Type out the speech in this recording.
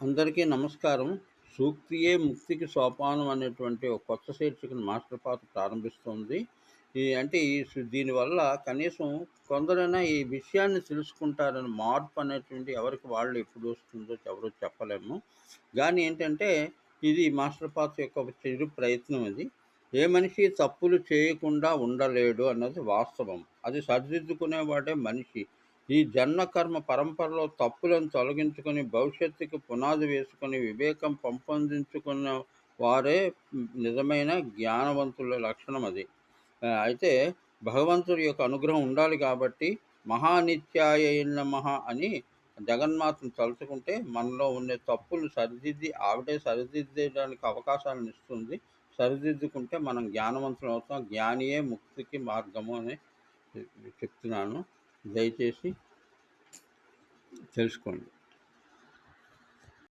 అందరికీ నమస్కారం. 'సూక్తియే ముక్తికి సోపానం' అనేటువంటి ఒక కొత్త శీర్షికను మాస్టర్ పాత్ర ప్రారంభిస్తుంది ఈ అంటే ఈ దీనివల్ల కనీసం కొందరైనా ఈ విషయాన్ని తెలుసుకుంటారని మార్పు అనేటువంటి ఎవరికి వాళ్ళు ఎప్పుడు వస్తుందో ఎవరు చెప్పలేము. కానీ ఏంటంటే ఇది మాస్టర్ పాత్ర యొక్క చెడు చిరు ప్రయత్నం ఇది. ఏ మనిషి తప్పులు చేయకుండా ఉండలేడు అన్నది వాస్తవం. అది సరిదిద్దుకునేవాడే మనిషి. ఈ జన్మకర్మ పరంపరలో తప్పులను తొలగించుకొని భవిష్యత్తుకి పునాది వేసుకొని వివేకం పెంపొందించుకున్న వారే నిజమైన జ్ఞానవంతుల లక్షణం అది. అయితే భగవంతుడి యొక్క అనుగ్రహం ఉండాలి కాబట్టి మహానిత్యాయ నమః' అని జగన్మాతను తలుచుకుంటే మనలో ఉండే తప్పులు సరిదిద్ది ఆవిడే సరిదిద్దడానికి అవకాశాలను ఇస్తుంది. సరిదిద్దుకుంటే మనం జ్ఞానవంతులం అవుతాం. జ్ఞానియే ముక్తికి మార్గము అని చెప్తున్నాను. దయచేసి తెలుసుకోండి.